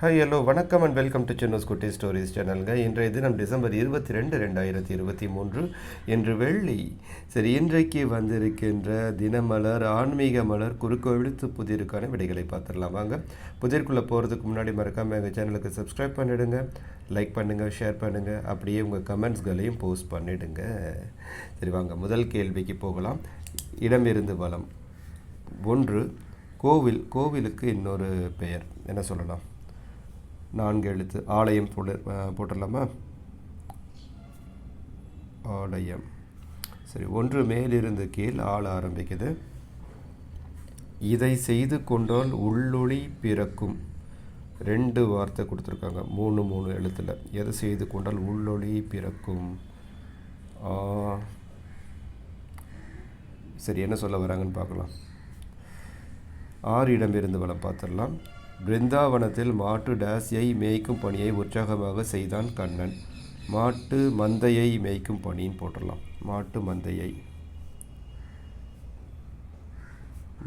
Hi hello வணக்கம் and welcome to சென்னோஸ் குட்டி stories சேனலுங்க இன்றைய தினம் டிசம்பர் இருபத்தி ரெண்டு ரெண்டாயிரத்தி இருபத்தி மூன்று இன்று வெள்ளி. சரி இன்றைக்கு வந்திருக்கின்ற தினமலர் ஆன்மீக மலர் குறுக்கு எழுத்து புதிருக்கான விடைகளை பார்த்துடலாம். வாங்க புதிர்க்குள்ளே போகிறதுக்கு முன்னாடி மறக்காமல் எங்கள் சேனலுக்கு சப்ஸ்கிரைப் பண்ணிவிடுங்க லைக் பண்ணுங்கள் ஷேர் பண்ணுங்கள் அப்படியே உங்கள் கமெண்ட்ஸ்களையும் போஸ்ட் பண்ணிவிடுங்க சரி வாங்க முதல் கேள்விக்கு போகலாம். இடமிருந்து வளம் ஒன்று கோவில் கோவிலுக்கு இன்னொரு பெயர். என்ன சொல்லலாம்? நான்கு எழுத்து. ஆலயம் போட்டு போட்டுடலாமா? ஆலயம். சரி ஒன்று மேலிருந்து கீழ் ஆள ஆரம்பிக்குது. இதை செய்து கொண்டால் உள்ளொளி பிறக்கும். ரெண்டு வார்த்தை கொடுத்துருக்காங்க மூணு மூணு எழுத்தில். எதை செய்து கொண்டால் உள்ளொளி பிறக்கும்? ஆ, சரி என்ன சொல்ல வராங்கன்னு பார்க்கலாம். ஆறு இருந்து வளம் பார்த்துடலாம். பிருந்தாவனத்தில் மாட்டு டேஸை மேய்க்கும் பணியை உற்சாகமாக செய்தான் கண்ணன். மாட்டு மந்தையை மேய்க்கும் பணின்னு போட்டுடலாம். மாட்டு மந்தையை.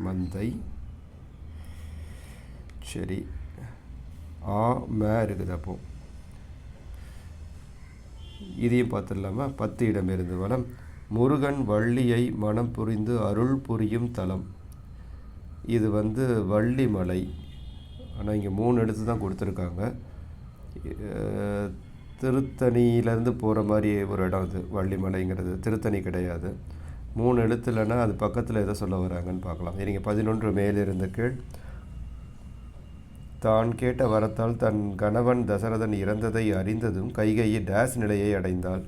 மந்தை. சரி. ஆ மே இருக்குது அப்போ. இதையும் பார்த்துடலாமா? பத்து இடம் இருந்து வளம் முருகன் வள்ளியை மனம் புரிந்து அருள் புரியும் தலம். இது வந்து வள்ளிமலை. ஆனால் இங்கே மூணு எழுத்து தான் கொடுத்துருக்காங்க. திருத்தணியிலேருந்து போகிற மாதிரி ஒரு இடம் இது வள்ளிமலைங்கிறது. திருத்தணி கிடையாது. மூணு எழுத்துலன்னா அது பக்கத்தில் எதை சொல்ல வராங்கன்னு பார்க்கலாம். நீங்கள் பதினொன்று மேலிருந்து கீழ். தான் கேட்ட வரத்தால் தன் கணவன் தசரதன் இறந்ததை அறிந்ததும் கைகையை டேஸ் நிலையை அடைந்தாள்.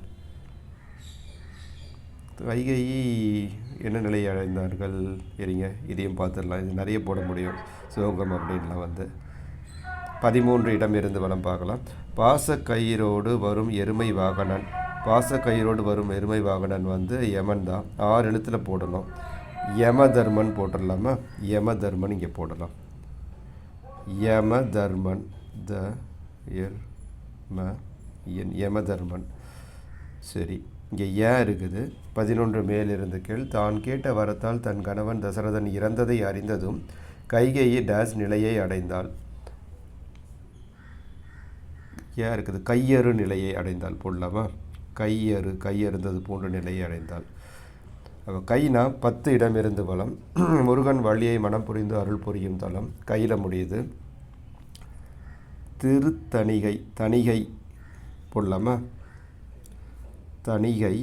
கைகையை என்ன நிலையை அடைந்தார்கள்? எரிங்க இதையும் பார்த்துடலாம். இது நிறைய போட முடியும். சோகம் அப்படின்லாம் வந்து. பதிமூன்று இடம் இருந்து வளம் பார்க்கலாம். பாசக்கயிறோடு வரும் எருமை வாகனன் பாசக்கயிறோடு வரும் எருமை வாகனன் வந்து யமன் தான். ஆறு எழுத்தில் போடணும். யம தர்மன் போட்டுடலாமா? யம தர்மன் இங்கே போடலாம். யம தர்மன் த எர் ம என் யம தர்மன் சரி இங்கே ஏன் இருக்குது. பதினொன்று மேலிருந்து கீழ். தான் கேட்ட வரத்தால் தன் கணவன் தசரதன் இறந்ததை அறிந்ததும் கைகேயி டேஸ் நிலையை அடைந்தாள். ஏன் இருக்குது. கையறு நிலையை அடைந்தால் போடலாமா கையறு கையறுந்தது போன்ற நிலையை அடைந்தால். அப்போ கைனா பத்து இடமிருந்து வளம். முருகன் வள்ளியை மனம் புரிந்து அருள் புரியும் தளம் கையில் முடியுது. திருத்தணிகை தணிகை போடலாமா தணிகை.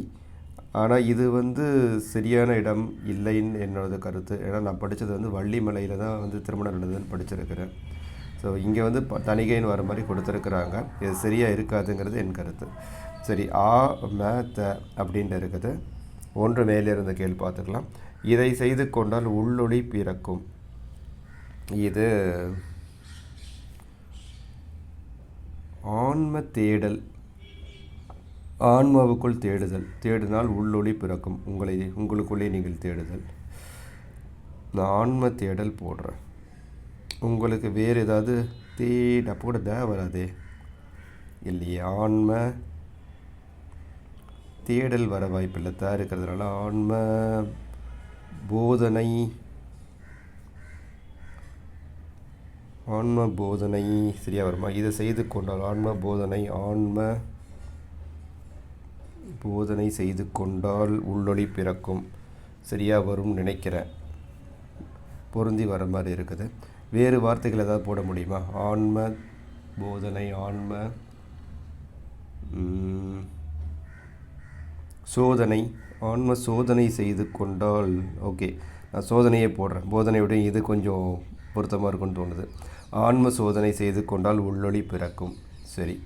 ஆனால் இது வந்து சரியான இடம் இல்லைன்னு என்னோட கருத்து. ஏன்னா நான் படித்தது வந்து வள்ளிமலையில் தான் வந்து திருமணம் நடந்ததுன்னு படிச்சிருக்கிறேன். ஸோ இங்கே வந்து தணிகைன்னு வர மாதிரி கொடுத்துருக்குறாங்க. இது சரியாக இருக்காதுங்கிறது என் கருத்து. சரி ஆ ம த அப்படின்ட்டு இருக்குது. ஒன்று மேலே இருந்த கேள்வி பார்த்துக்கலாம். இதை செய்து கொண்டால் உள்ளொளி பிறக்கும். இது ஆன்ம தேடல். ஆன்மாவுக்குள் தேடுதல். தேடினால் உள்ளொளி பிறக்கும். உங்களை உங்களுக்குள்ளே நீங்கள் தேடுதல். நான் ஆன்ம தேடல் போடுறேன். உங்களுக்கு வேறு ஏதாவது தேட போட த வராதே. இல்லையே ஆன்ம. தேடல் வர வாய்ப்பில்லை. தான் இருக்கிறதுனால ஆன்ம போதனை. ஆன்ம போதனை. சரியாக வருமா? இதை செய்து கொண்டால் ஆன்ம போதனை ஆன்ம போதனை செய்து கொண்டால் உள்ளொளி பிறக்கும். சரியாக வரும்னு நினைக்கிறேன். பொருந்தி வர மாதிரி இருக்குது. வேறு வார்த்தைகள் ஏதாவது போட முடியுமா? ஆன்ம போதனை ஆன்ம சோதனை. ஆன்ம சோதனை செய்து கொண்டால் ஓகே நான் சோதனையே போடுறேன். போதனையுடைய இது கொஞ்சம் பொருத்தமாக இருக்கும்னு தோணுது. ஆன்ம சோதனை செய்து கொண்டால் உள்ளொளி பிறக்கும். சரி.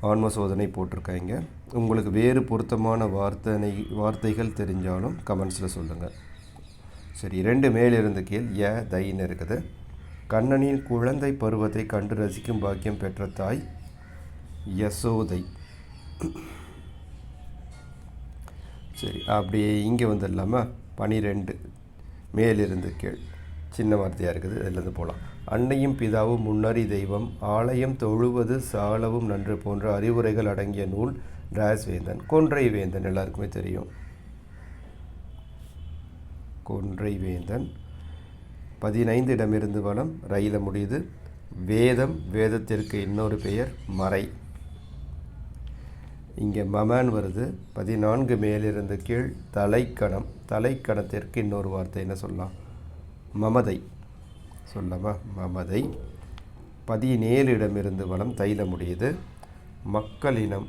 ஆன்ம சோதனை போட்டிருக்காங்க. உங்களுக்கு வேறு பொருத்தமான வார்த்தனை வார்த்தைகள் தெரிஞ்சாலும் கமெண்ட்ஸில் சொல்லுங்கள் சரி ரெண்டு மேலிருந்து கீழ் ய தைன்னு இருக்குது. கண்ணனின் குழந்தை பருவத்தை கண்டு ரசிக்கும் பாக்கியம் பெற்ற தாய் யசோதை. சரி அப்படியே இங்கே வந்துடலாமா? பனிரெண்டு மேலிருந்து கீழ். சின்ன வார்த்தையாக இருக்குது இதுலேருந்து போகலாம் அன்னையும் பிதாவும் முன்னறி தெய்வம் ஆலயம் தொழுவது சாலவும் நன்று போன்ற அறிவுரைகள் அடங்கிய நூல் ராஸ் வேந்தன் கொன்றை வேந்தன் எல்லாருக்குமே தெரியும். கொன்றை வேந்தன். பதினைந்து இடமிருந்து வளம் ரயில முடியுது. வேதம் வேதத்திற்கு இன்னொரு பெயர் மறை. இங்கே மமன் வருது. பதினான்கு மேலிருந்து கீழ் தலைக்கணம். தலைக்கணத்திற்கு இன்னொரு வார்த்தை என்ன சொல்லலாம்? மமதை. சொல்லமா மமதை. பதினேழு இடமிருந்து வளம் தைல முடியுது. மக்களினம்.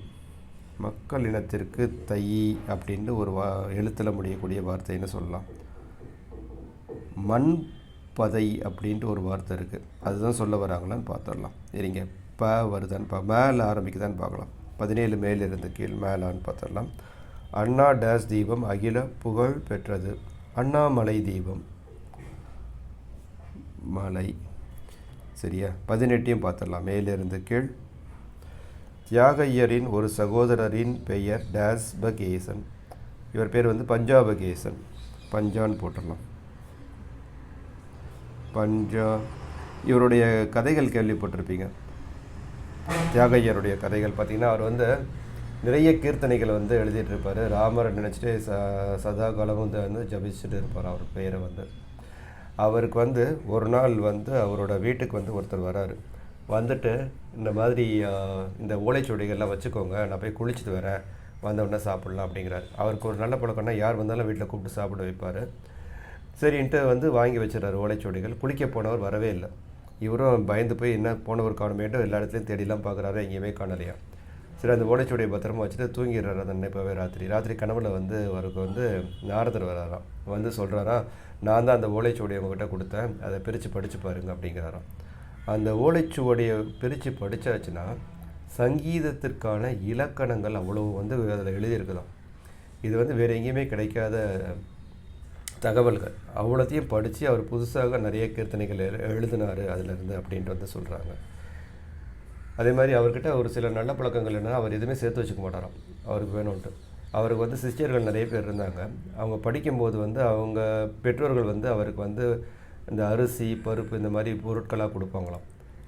மக்களினத்திற்கு தை அப்படின்னு ஒரு வா எழுத்தில் முடியக்கூடிய வார்த்தைன்னு சொல்லலாம்? மண் பதை அப்படின்ட்டு ஒரு வார்த்தை இருக்குது அதுதான் சொல்ல வராங்களான்னு பார்த்துடலாம் சரிங்க ப வருதான்னு பா மேலே ஆரம்பிக்குதான்னு பார்க்கலாம் பதினேழு மேலிருந்து கீழ் மேலான்னு பார்த்துடலாம் அண்ணா டேஸ் தீபம் அகில புகழ் பெற்றது. அண்ணாமலை தீபம். மலை. சரியா? பதினெட்டையும் பார்த்துடலாம் மேலிருந்து கீழ். தியாகையரின் ஒரு சகோதரரின் பெயர் டேஸ் பகேசன். இவர் பேர் வந்து பஞ்சாபகேசன். பஞ்சான் போட்டுடலாம் பஞ்சா இவருடைய கதைகள் கேள்விப்பட்டிருப்பீங்க. தியாகையருடைய கதைகள் பார்த்திங்கன்னா அவர் வந்து நிறைய கீர்த்தனைகள் வந்து எழுதிட்டு இருப்பார். ராமரை நினச்சிட்டு ச சதா காலம் வந்து வந்து ஜபிச்சுட்டு இருப்பார் அவர் பெயரை வந்து. அவருக்கு வந்து ஒரு நாள் வந்து அவரோட வீட்டுக்கு வந்து ஒருத்தர் வராரு. வந்துட்டு இந்த மாதிரி இந்த ஓலைச்சுவடிகள்லாம் வச்சுக்கோங்க நான் போய் குளிச்சுட்டு வரேன் வந்தவுடனே சாப்பிட்லாம் அப்படிங்கிறாரு. அவருக்கு ஒரு நல்ல பழக்கம்னா யார் வந்தாலும் வீட்டில் கூப்பிட்டு சாப்பிட வைப்பார். சரின்ட்டு வந்து வாங்கி வச்சிடறாரு ஓலைச்சுவடிகள். குளிக்க போனவர் வரவே இல்லை. இவரும் பயந்து போய் என்ன போனவர் காணுமேட்டு எல்லா இடத்துலையும் தேடிலாம் பார்க்குறாரு எங்கேயுமே காணலையா? சரி அந்த ஓலைச்சுவடியை பத்திரமா வச்சுட்டு தூங்கிடுறாரு அந்த நினைப்பவே ராத்திரி. ராத்திரி கனவுல வந்து அவருக்கு வந்து நாரதர் வராராம். வந்து சொல்கிறாராம் நான் தான் அந்த ஓலைச்சுவடியை உங்ககிட்ட கொடுத்தேன். அதை பிரித்து படித்து பாருங்க அப்படிங்கிறாராம். அந்த ஓலைச்சுவடியை பிரித்து படித்தாச்சுன்னா சங்கீதத்திற்கான இலக்கணங்கள் அவ்வளோ வந்து அதில் எழுதியிருக்குதான் இது வந்து வேறு எங்கேயுமே கிடைக்காத தகவல்கள். அவ்வளோத்தையும் படித்து அவர் புதுசாக நிறைய கீர்த்தனைகள் எழு எழுதினார் அதிலிருந்து அப்படின்ட்டு வந்து சொல்கிறாங்க அதே மாதிரி அவர்கிட்ட ஒரு சில நல்ல பழக்கங்கள் என்னன்னா அவர் எதுவுமே சேர்த்து வச்சுக்க மாட்டாராம். அவருக்கு வேணும்ன்ட்டு. அவருக்கு வந்து சிஸ்டர்கள் நிறைய பேர் இருந்தாங்க. அவங்க படிக்கும்போது வந்து அவங்க பெற்றோர்கள் வந்து அவருக்கு வந்து இந்த அரிசி பருப்பு இந்த மாதிரி பொருட்களாக கொடுப்பாங்களாம்.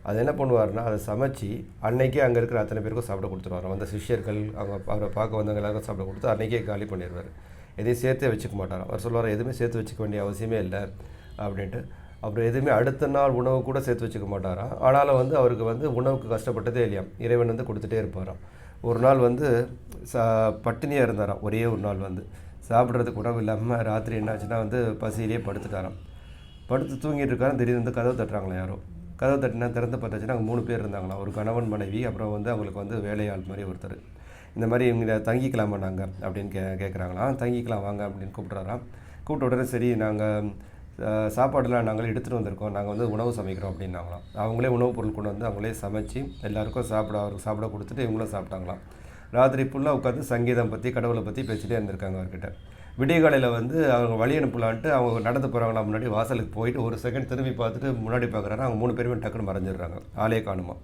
அது என்ன பண்ணுவாருன்னா அதை சமைச்சு அன்னைக்கே அங்கே இருக்கிற அத்தனை பேருக்கும் சாப்பிட கொடுத்துருவாராம். அந்த சிஷ்யர்கள் அவங்க அவரை பார்க்க வந்தவங்க எல்லாருக்கும் சாப்பிட கொடுத்து அன்னைக்கே காலி பண்ணிடுவார். எதையும் சேர்த்தே வச்சுக்க மாட்டாராம். அவர் சொல்லுவார் எதுவுமே சேர்த்து வச்சுக்க வேண்டிய அவசியமே இல்லை அப்படின்ட்டு. அப்புறம் எதுவுமே அடுத்த நாள் உணவு கூட சேர்த்து வச்சுக்க மாட்டாராம். ஆனாலும் வந்து அவருக்கு வந்து உணவுக்கு கஷ்டப்பட்டதே இல்லையா இறைவன் வந்து கொடுத்துட்டே இருப்பாராம். ஒரு நாள் வந்து சா பட்டினியாக இருந்தாராம். ஒரே ஒரு நாள் வந்து. சாப்பிட்றதுக்கு உணவு இல்லாமல் ராத்திரி என்னாச்சுன்னா வந்து பசியிலே படுத்துட்டாராம். படுத்து தூங்கிட்டு இருக்காரு. திடீர்னு வந்து கதவு தட்டுறாங்களா யாரோ. கதவு தட்டினா திறந்து பார்த்தாச்சுன்னா அங்கே மூணு பேர் இருந்தாங்களாம். ஒரு கணவன் மனைவி அப்புறம் வந்து அவங்களுக்கு வந்து வேலையாள் மாதிரி ஒருத்தர். இந்த மாதிரி இவங்க தங்கிக்கலாமா நாங்கள் அப்படின்னு கே கேட்குறாங்களாம் தங்கிக்கலாம் வாங்க அப்படின்னு கூப்பிட்றாராம் கூப்பிட்ட உடனே சரி நாங்கள் சாப்பாடெல்லாம் நாங்களே எடுத்துகிட்டு வந்திருக்கோம். நாங்கள் வந்து உணவு சமைக்கிறோம் அப்படின்னாங்களாம். அவங்களே உணவுப் பொருள் கொண்டு வந்து அவங்களே சமைச்சு எல்லாருக்கும் சாப்பிட அவருக்கு சாப்பிட கொடுத்துட்டு இவங்களும் சாப்பிட்டாங்களாம். ராத்திரி ஃபுல்லாக உட்காந்து சங்கீதம் பற்றி கடவுளை பற்றி பேசிகிட்டே இருந்திருக்காங்க அவர்கிட்ட. விடியகாலையில் வந்து அவங்க வழி அனுப்பலான்ட்டு அவங்க நடந்து போகிறாங்களா முன்னாடி வாசலுக்கு போயிட்டு ஒரு செகண்ட் திரும்பி பார்த்துட்டு முன்னாடி பார்க்குறாரு அவங்க மூணு பேருமே டக்குன்னு மறைஞ்சிடுறாங்க. ஆளே காணுமா.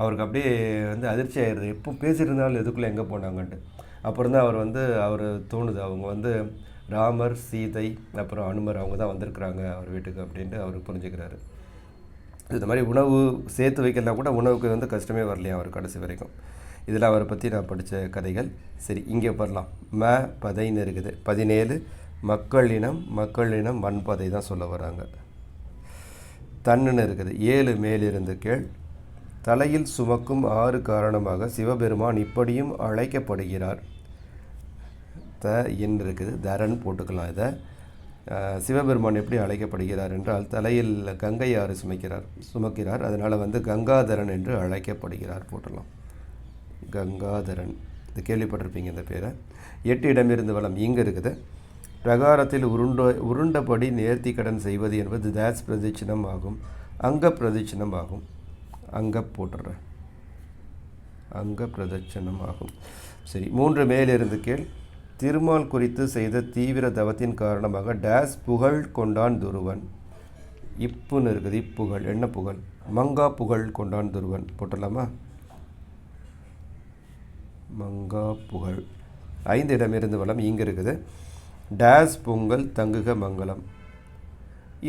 அவருக்கு அப்படியே வந்து அதிர்ச்சி ஆயிடுது. எப்போ பேசியிருந்தாலும் எதுக்குள்ளே எங்கே போனாங்கன்ட்டு. அப்புறம் தான் அவர் வந்து அவர் தோணுது. அவங்க வந்து ராமர் சீதை அப்புறம் அனுமர் அவங்க தான் வந்திருக்கிறாங்க அவர் வீட்டுக்கு அப்படின்ட்டு அவர் புரிஞ்சுக்கிறாரு. இந்த மாதிரி உணவு சேர்த்து வைக்கலாம் கூட உணவுக்கு வந்து கஷ்டமே வரலையா அவர் கடைசி வரைக்கும். இதில் அவரை பற்றி நான் படித்த கதைகள். சரி இங்கே வரலாம் ம பதைன்னு இருக்குது பதினேழு மக்களினம் மக்களினம் மண்பதை தான் சொல்ல வராங்க. தன்னுன்னு இருக்குது. ஏழு மேலிருந்து கீழ் தலையில் சுமக்கும் ஆறு காரணமாக சிவபெருமான் இப்படியும் அழைக்கப்படுகிறார். த என்று இருக்குது. தரன் போட்டுக்கலாம் இதை. சிவபெருமான் எப்படி அழைக்கப்படுகிறார் என்றால் தலையில் கங்கை ஆறு சுமைக்கிறார் சுமக்கிறார். அதனால் வந்து கங்காதரன் என்று அழைக்கப்படுகிறார். போட்டலாம். கங்காதரன். இது கேள்விப்பட்டிருப்பீங்க இந்த பேரை. எட்டு இடமிருந்து வளம் இங்கே இருக்குது. பிரகாரத்தில் உருண்ட உருண்டபடி நேர்த்தி கடன் செய்வது என்பது தாஸ் பிரதிச்சினம் ஆகும். அங்க பிரதிச்சினம் ஆகும். அங்கே போட்டுடுறேன் அங்க பிரதட்சணமாகும் சரி மூன்று மேலிருந்து கீழ் திருமால் குறித்து செய்த தீவிர தவத்தின் காரணமாக டேஸ் புகழ் கொண்டான் துருவன். இப்புன்னு இருக்குது இப்புகழ். என்ன புகழ்? மங்கா புகழ் கொண்டான் துருவன். போட்டலாமா மங்கா புகழ். ஐந்து இடமிருந்து வளம் இங்கே இருக்குது. டேஸ் பொங்கல் தங்குக மங்களம்.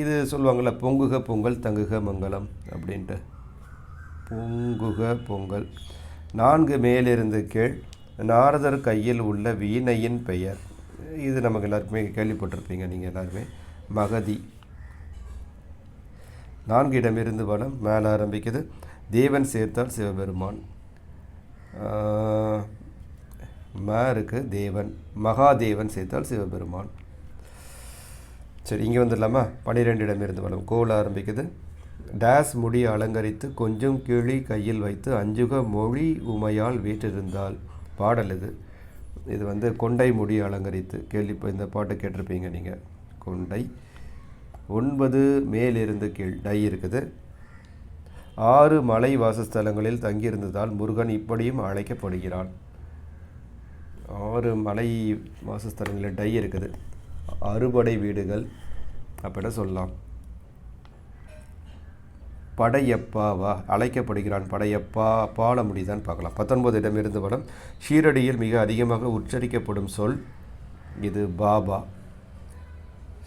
இது சொல்லுவாங்கள்ல பொங்குக பொங்கல் தங்குக மங்களம் அப்படின்ட்டு. பூங்குக பொங்கல். நான்கு மேலிருந்து கீழ் நாரதர் கையில் உள்ள வீணையின் பெயர். இது நமக்கு எல்லாருக்குமே கேள்விப்பட்டிருப்பீங்க நீங்கள் எல்லாருமே. மகதி. நான்கு இடமிருந்து வளம் மேலே ஆரம்பிக்குது. தேவன் சேர்த்தால் சிவபெருமான். ம இருக்குது தேவன். மகாதேவன் சேர்த்தால் சிவபெருமான். சரி இங்கே வந்துடலாமா? பன்னிரெண்டு இடமிருந்து வளம் கோவில் ஆரம்பிக்குது. டேஸ் முடி அலங்கரித்து கொஞ்சம் கிளி கையில் வைத்து அஞ்சுக மொழி உமையால் வீற்றிருந்தால் பாடல் இது. இது வந்து கொண்டை முடி அலங்கரித்து. கேள்வி இப்போ இந்த பாட்டை கேட்டிருப்பீங்க நீங்கள் கொண்டை. ஒன்பது மேலிருந்து கீழ். டை இருக்குது. ஆறு மலை வாசஸ்தலங்களில் தங்கியிருந்ததால் முருகன் இப்படியும் அழைக்கப்படுகிறான். ஆறு மலை வாசஸ்தலங்களில் டை இருக்குது. அறுபடை வீடுகள் அப்படின்னா சொல்லலாம். படையப்பாவா அழைக்கப்படுகிறான் படையப்பா பால முடிதான் பார்க்கலாம். பத்தொன்பது இடமிருந்து படம் ஷீரடியில் மிக அதிகமாக உச்சரிக்கப்படும் சொல் இது பாபா.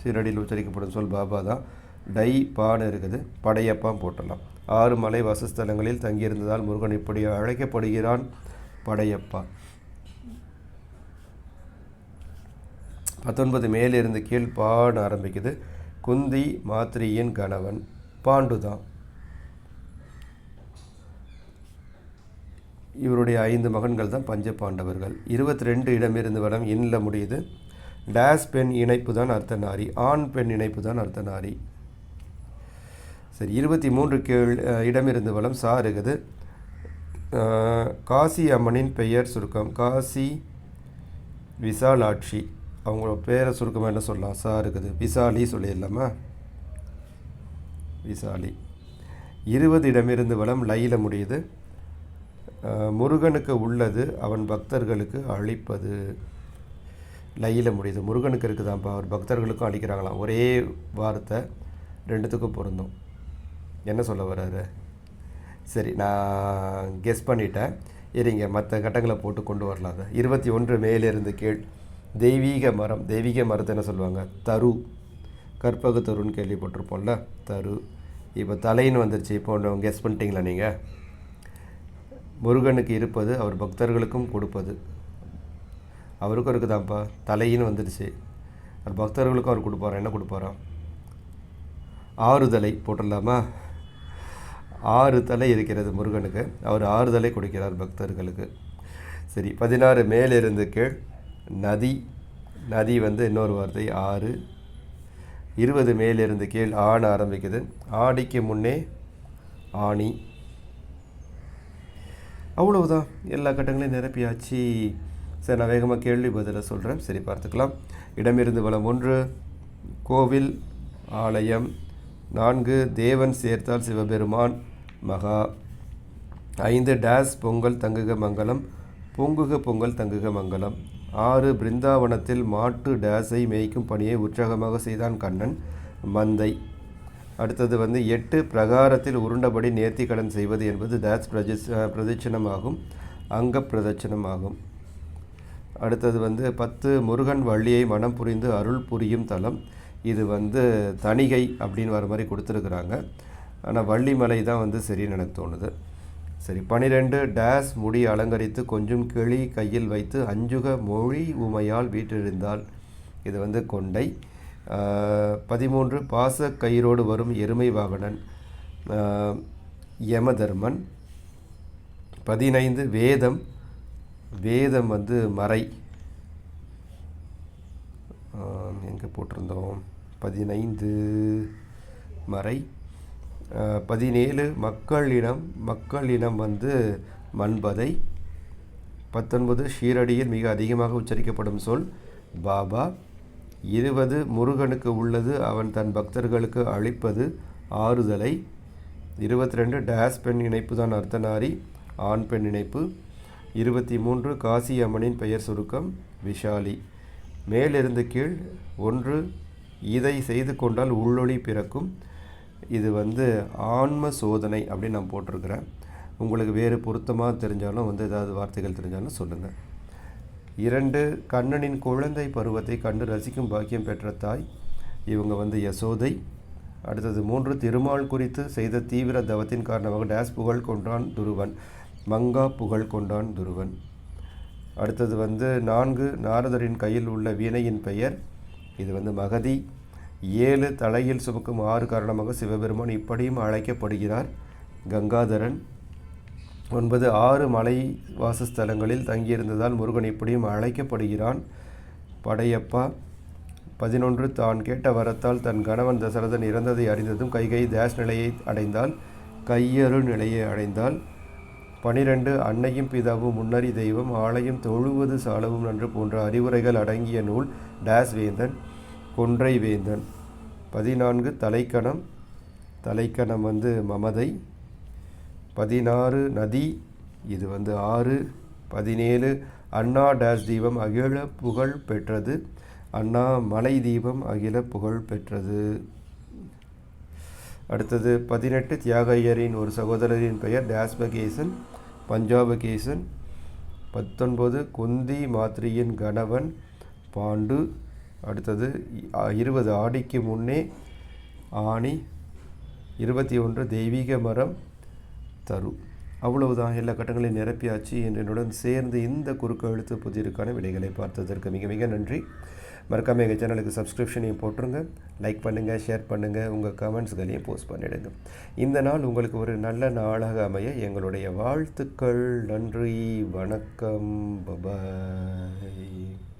ஷீரடியில் உச்சரிக்கப்படும் சொல் பாபா தான். டை பான்னு இருக்குது. படையப்பா போட்டலாம். ஆறு மலை வாசஸ்தலங்களில் தங்கியிருந்ததால் முருகன் இப்படி அழைக்கப்படுகிறான் படையப்பா. பத்தொன்பது மேலிருந்து கீழ் பான்னு ஆரம்பிக்குது. குந்தி மாத்ரியின் கணவன். பாண்டுதான். இவருடைய ஐந்து மகன்கள் தான் பஞ்ச பாண்டவர்கள் இருபத்தி ரெண்டு இடமிருந்து வடம் இன்னில் முடியுது. டேஸ் பெண் இணைப்பு தான் அர்த்தநாரி ஆண் பெண் இணைப்பு தான் அர்த்தநாரி. சரி இருபத்தி மூன்று கேள் இடமிருந்து வளம் சா இருக்குது காசி அம்மனின் பெயர் சுருக்கம் காசி விசாலாட்சி. அவங்களோட பேரை சுருக்கமாக என்ன சொல்லலாம்? சா இருக்குது விசாலி சொல்லிடலாமா? விசாலி. இருபது இடமிருந்து வளம் லையில் முடியுது. முருகனுக்கு உள்ளது அவன் பக்தர்களுக்கு அழிப்பது லையில் முடியுது. முருகனுக்கு இருக்குதான்ப்பா அவர் பக்தர்களுக்கும் அழிக்கிறாங்களாம் ஒரே வார்த்தை ரெண்டுத்துக்கும் பொருந்தும். என்ன சொல்ல வர்றாரு? சரி நான் கெஸ் பண்ணிட்டேன். இருங்க மற்ற கட்டங்களை போட்டு கொண்டு வரலாம். அதை இருபத்தி ஒன்று மேலிருந்து கீழ். தெய்வீக மரம் தெய்வீக மரத்தை என்ன சொல்லுவாங்க? தரு. கற்பக தருன்னு கேள்விப்பட்டிருப்போம்ல? தரு. இப்போ தலைன்னு வந்துருச்சு. இப்போ கெஸ் பண்ணிட்டீங்களா நீங்கள் முருகனுக்கு இருப்பது அவர் பக்தர்களுக்கும் கொடுப்பது. அவருக்கும் இருக்குதாப்பா தலையின்னு வந்துடுச்சு. அவர் பக்தர்களுக்கும் அவர் கொடுப்பாரா? என்ன கொடுப்பாராம் ஆறுதலை போட்டுடலாமா? ஆறு தலை இருக்கிறது முருகனுக்கு? அவர் ஆறுதலை கொடுக்கிறார் பக்தர்களுக்கு. சரி பதினாறு மேலிருந்து கீழ். நதி நதி வந்து இன்னொரு வார்த்தை ஆறு. இருபது மேலிருந்து கீழ் ஆண் ஆரம்பிக்குது. ஆடிக்கு முன்னே ஆணி. அவ்வளவுதான். எல்லா கட்டங்களையும் நிரப்பியாச்சு. சரி நான் வேகமாக கேள்வி பதிலை சொல்கிறேன் சரி பார்த்துக்கலாம். இடமிருந்து வளம் ஒன்று கோவில் ஆலயம் நான்கு தேவன் சேர்த்தால் சிவபெருமான் மகா ஐந்து டேஸ் பொங்கல் தங்குக மங்கலம் பொங்குக பொங்கல் தங்குக மங்கலம். ஆறு பிருந்தாவனத்தில் மாட்டு டேஸை மேய்க்கும் பணியை உற்சாகமாக செய்தான் கண்ணன். மந்தை. அடுத்தது வந்து எட்டு பிரகாரத்தில் உருண்டபடி நேர்த்திக்கடன் செய்வது என்பது டேஸ் பிரதிஷ் பிரதட்சணமாகும் அங்க பிரதட்சணமாகும் அடுத்தது வந்து பத்து முருகன் வள்ளியை மனம் புரிந்து அருள் புரியும் தலம். இது வந்து தணிகை அப்படின்னு வர மாதிரி கொடுத்துருக்குறாங்க. ஆனால் வள்ளிமலை தான் வந்து சரின்னு எனக்கு தோணுது. சரி பனிரெண்டு டேஸ் முடி அலங்கரித்து கொஞ்சம் கிளி கையில் வைத்து அஞ்சுக மொழி உமையால் வீற்றிருந்தால். இது வந்து கொண்டை. பதிமூன்று பாச கயிறோடு வரும் எருமை வாகனன் யமதர்மன். பதினைந்து வேதம். வேதம் வந்து மறை. எங்கே போட்டிருந்தோம்? பதினைந்து மறை. பதினேழு மக்களிடம். மக்களிடம் வந்து மண்பதை. பத்தொன்பது ஷீரடியில் மிக அதிகமாக உச்சரிக்கப்படும் சொல் பாபா. இருபது முருகனுக்கு உள்ளது. அவன் தன் பக்தர்களுக்கு அளிப்பது ஆறுதலை. இருபத்தி ரெண்டு டேஸ் பெண் இணைப்பு தான் அர்த்தநாரி. ஆண் பெண் இணைப்பு. இருபத்தி மூன்று காசி அம்மனின் பெயர் சுருக்கம் விஷாலி. மேலிருந்து கீழ் ஒன்று இதை செய்து கொண்டால் உள்ளொளி பிறக்கும். இது வந்து ஆன்ம சோதனை அப்படின்னு நான் போட்டிருக்கிறேன். உங்களுக்கு வேறு பொருத்தமாக தெரிஞ்சாலும் வந்து ஏதாவது வார்த்தைகள் தெரிஞ்சாலும் சொல்லுங்கள் இரண்டு கண்ணனின் குழந்தை பருவத்தை கண்டு ரசிக்கும் பாக்கியம் பெற்ற தாய் இவங்க வந்து யசோதை. அடுத்தது மூன்று திருமால் குறித்து செய்த தீவிர தவத்தின் காரணமாக டேஸ் புகழ் கொண்டான் துருவன். மங்கா புகழ் கொண்டான் துருவன். அடுத்தது வந்து நான்கு நாரதரின் கையில் உள்ள வீணையின் பெயர். இது வந்து மகதி. ஏழு தலையில் சுமக்கும் ஆறு காரணமாக சிவபெருமான் இப்படியும் அழைக்கப்படுகிறார். கங்காதரன் ஒன்பது ஆறு மலை வாசஸ்தலங்களில் தங்கியிருந்ததால் முருகன் இப்படியும் அழைக்கப்படுகிறான். படையப்பா பதினொன்று தான் கேட்ட வரத்தால் தன் கணவன் தசரதன் இறந்ததை அறிந்ததும் கைகை தேஷ் நிலையை அடைந்தால் கையறு நிலையை அடைந்தால் பனிரெண்டு அன்னையும் பிதாவும் முன்னறி தெய்வம் ஆலயம் தொழுவது சாலவும் நன்று போன்ற அறிவுரைகள் அடங்கிய நூல் டேஸ் வேந்தன் கொன்றை வேந்தன் பதினான்கு தலைக்கணம். தலைக்கணம் வந்து மமதை. பதினாறு நதி இது வந்து ஆறு பதினேழு அண்ணா டேஸ் தீபம் அகில புகழ் பெற்றது. அண்ணா மலை தீபம் அகில புகழ் பெற்றது. அடுத்தது பதினெட்டு தியாகையரின் ஒரு சகோதரரின் பெயர் டேஸ்பகேசன் பஞ்சாபகேசன். பத்தொன்பது குந்தி மாத்ரியின் கணவன் பாண்டு. அடுத்தது இருபது ஆடிக்கு முன்னே ஆணி. இருபத்தி ஒன்று தெய்வீக மரம். தரு. அவ்வளவுதான் எல்லா கட்டங்களையும் நிரப்பியாச்சு என்னுடன் சேர்ந்து இந்த குறுக்கு எழுத்து புதிருக்கான விடைகளை பார்த்ததற்கு மிக மிக நன்றி. மறக்காம எங்கள் சேனலுக்கு சப்ஸ்கிரிப்ஷனையும் போட்டுருங்க. லைக் பண்ணுங்கள் ஷேர் பண்ணுங்கள் உங்கள் கமெண்ட்ஸ்களையும் போஸ்ட் பண்ணிடுங்க. இந்த நாள் உங்களுக்கு ஒரு நல்ல நாளாக அமைய எங்களுடைய வாழ்த்துக்கள். நன்றி வணக்கம். பபாய்